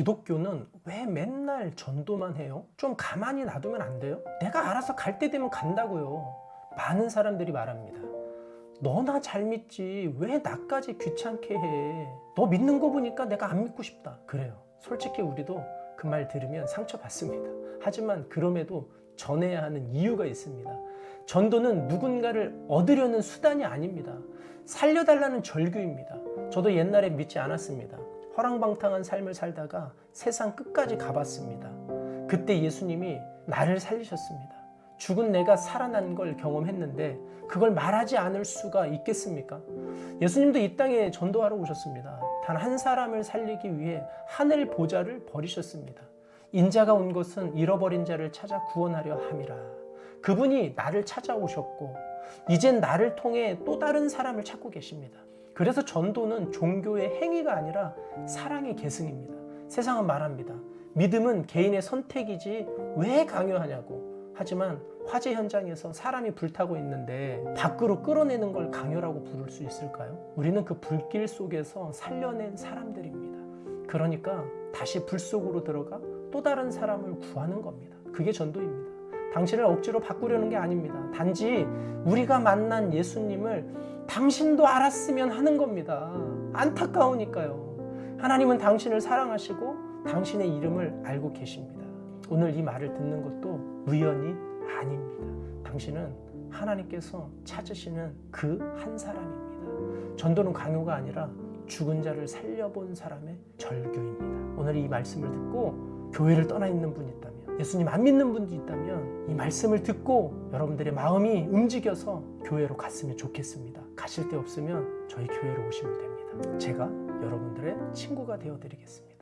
기독교는 왜 맨날 전도만 해요? 좀 가만히 놔두면 안 돼요? 내가 알아서 갈 때 되면 간다고요. 많은 사람들이 말합니다. 너나 잘 믿지 왜 나까지 귀찮게 해? 너 믿는 거 보니까 내가 안 믿고 싶다. 그래요. 솔직히 우리도 그 말 들으면 상처받습니다. 하지만 그럼에도 전해야 하는 이유가 있습니다. 전도는 누군가를 얻으려는 수단이 아닙니다. 살려달라는 절규입니다. 저도 옛날에 믿지 않았습니다. 허랑방탕한 삶을 살다가 세상 끝까지 가봤습니다. 그때 예수님이 나를 살리셨습니다. 죽은 내가 살아난 걸 경험했는데 그걸 말하지 않을 수가 있겠습니까? 예수님도 이 땅에 전도하러 오셨습니다. 단 한 사람을 살리기 위해 하늘 보좌를 버리셨습니다. 인자가 온 것은 잃어버린 자를 찾아 구원하려 함이라. 그분이 나를 찾아오셨고 이젠 나를 통해 또 다른 사람을 찾고 계십니다. 그래서 전도는 종교의 행위가 아니라 사랑의 계승입니다. 세상은 말합니다. 믿음은 개인의 선택이지 왜 강요하냐고. 하지만 화재 현장에서 사람이 불타고 있는데 밖으로 끌어내는 걸 강요라고 부를 수 있을까요? 우리는 그 불길 속에서 살려낸 사람들입니다. 그러니까 다시 불 속으로 들어가 또 다른 사람을 구하는 겁니다. 그게 전도입니다. 당신을 억지로 바꾸려는 게 아닙니다. 단지 우리가 만난 예수님을 당신도 알았으면 하는 겁니다. 안타까우니까요. 하나님은 당신을 사랑하시고 당신의 이름을 알고 계십니다. 오늘 이 말을 듣는 것도 우연이 아닙니다. 당신은 하나님께서 찾으시는 그 한 사람입니다. 전도는 강요가 아니라 죽은 자를 살려본 사람의 절규입니다. 오늘 이 말씀을 듣고 교회를 떠나 있는 분이 있다면 예수님 안 믿는 분도 있다면 이 말씀을 듣고 여러분들의 마음이 움직여서 교회로 갔으면 좋겠습니다. 가실 데 없으면 저희 교회로 오시면 됩니다. 제가 여러분들의 친구가 되어 드리겠습니다.